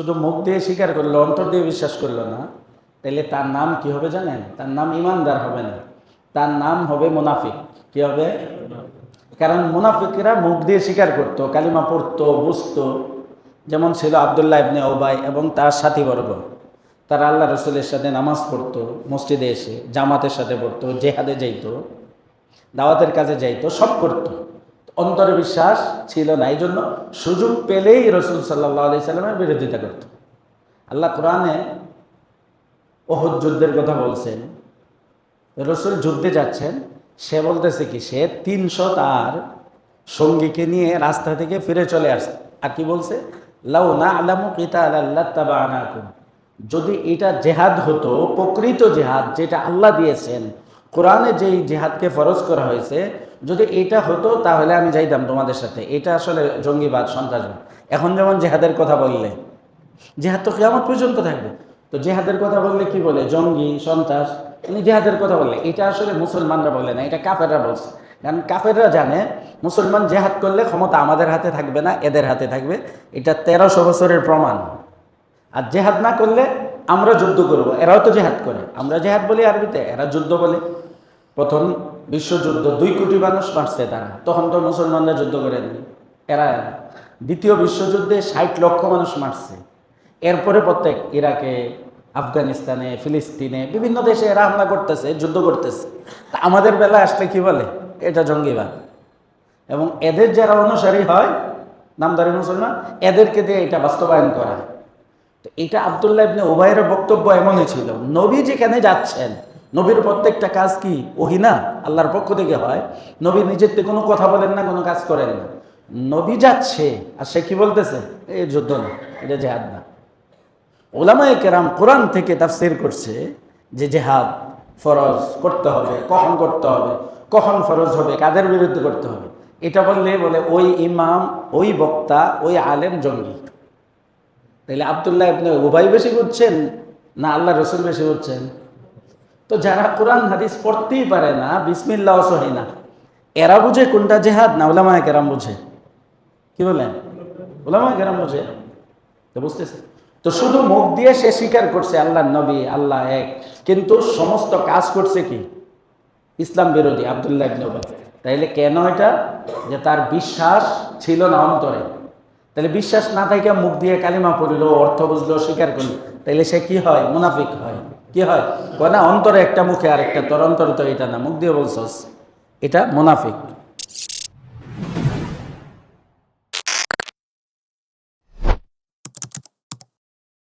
শুধু মুখ দিয়ে স্বীকার করল, অন্তর দিয়ে বিশ্বাস করল না তাহলে তার নাম কি হবে জানেন? তার নাম ইমানদার হবে না। তার নাম হবে মুনাফিক। কি হবে? কারণ মুনাফিকরা মুখ দিয়ে স্বীকার করতো, কালিমা পড়তো, বুঝতো। যেমন ছিল আবদুল্লাহ ইবনে ওবাই এবং তার সাথীবর্গ। তারা আল্লাহ রসুলের সাথে নামাজ পড়তো, মসজিদে এসে, জামাতের সাথে পড়তো, জেহাদে যাইতো, দাওয়াতের কাজে যাইতো, সব করতো। অন্তরে বিশ্বাস ছিল না এই জন্য সুযোগ পেলেই রসুল সাল্লাহ আলি সাল্লামের বিরোধিতা করত। আল্লাহ কোরআনে ওহদ যুদ্ধের কথা বলছেন, রসুল যুদ্ধে যাচ্ছেন, সে বলতেছে কি, সে তিনশো তার সঙ্গীকে নিয়ে রাস্তা থেকে ফিরে চলে আসছে। আর কি বলছে? লাউ না আলামু কিতা আল্লাহ তাবা আনাকুম। যদি এটা জেহাদ হতো, প্রকৃত জেহাদ যেটা আল্লাহ দিয়েছেন, কোরআনে যেই জেহাদকে ফরজ করা হয়েছে যদি এটা হতো, তাহলে আমি যাইতাম তোমাদের সাথে। এটা আসলে জঙ্গিবাদ, সন্ত্রাসবাদ। এখন যেমন জেহাদের কথা বললে, জেহাদ তো কেমন পর্যন্ত থাকবে। তো জেহাদের কথা বললে কি বলে? জঙ্গি, সন্ত্রাস উনি জেহাদের কথা বললে। এটা আসলে মুসলমানরা বলে না, এটা কাফেররা বলছে। কারণ কাফেররা জানে, মুসলমান জেহাদ করলে ক্ষমতা আমাদের হাতে থাকবে না, এদের হাতে থাকবে। এটা তেরোশো বছরের প্রমাণ। আর জেহাদ না করলে আমরা যুদ্ধ করব। এরাও তো জেহাদ করে। আমরা জেহাদ বলি আরবিতে, এরা যুদ্ধ বলে। প্রথম বিশ্বযুদ্ধ দুই কোটি মানুষ মারছে তারা। তখন তো মুসলমানরা যুদ্ধ করেনি এরা দ্বিতীয় বিশ্বযুদ্ধে ষাট লক্ষ মানুষ মারছে। এরপরে প্রত্যেক ইরাকে, আফগানিস্তানে, ফিলিস্তিনে, বিভিন্ন দেশে এরা হামলা করতেছে, যুদ্ধ করতেছে। তা আমাদের বেলা আসলে কি বলে? এটা জঙ্গিবাদ। এবং এদের যারা অনুসারী হয়, নামদারি মুসলমান, এদেরকে দিয়ে এটা বাস্তবায়ন করা তো এটা আবদুল্লাহ ইবনে উবাইয়ের বক্তব্য এমনই ছিল, নবী যেখানে যাচ্ছেন নবীর প্রত্যেকটা কাজ কি? ওহিনা আল্লাহর পক্ষ থেকে হয়। নবী নিজের থেকে কোনো কথা বলেন না, কোনো কাজ করেন না। নবী যাচ্ছে, আর সে কি বলতেছে? এই যুদ্ধ না, এটা জেহাদ না। ওলামায়ে কেরাম কোরআন থেকে তাফসির করছে যে জেহাদ ফরজ করতে হবে, কখন করতে হবে, কখন ফরজ হবে, কাদের বিরুদ্ধে করতে হবে? এটা বললে বলে, ওই ইমাম, ওই বক্তা, ওই আলেম জঙ্গি। তাহলে আবদুল্লাহ আপনি উভয় বেশি বুঝছেন না আল্লাহ রসুল বেশি বুঝছেন? তো যারা কোরআন, হাদিস পড়তেই পারে না বিসমিল্লাহ সহি না। এরা বুঝে কোনটা জেহাদ না ওলামায় কেরাম বুঝে? কি বলেন? ওলামায় কেরাম বুঝে? তো বুঝতেছে। তো শুধু মুখ দিয়ে সে স্বীকার করছে আল্লাহ নবী, আল্লাহ এক। কিন্তু সমস্ত কাজ করছে কি? ইসলাম বিরোধী, আবদুল্লাহ ইবনে উবাই। তাইলে কেন এটা? যে তার বিশ্বাস ছিল না অন্তরে। তাহলে বিশ্বাস না থাকে মুখ দিয়ে কালিমা পড়িল, অর্থ বুঝলো, স্বীকার করল। তাইলে সে কি হয়? মুনাফিক হয়। কি হয়? কয় না, অন্তরে একটা মুখে আর একটা তোর অন্তরে তো এটা না, মুখ দিয়ে বলছস। এটা মুনাফিক।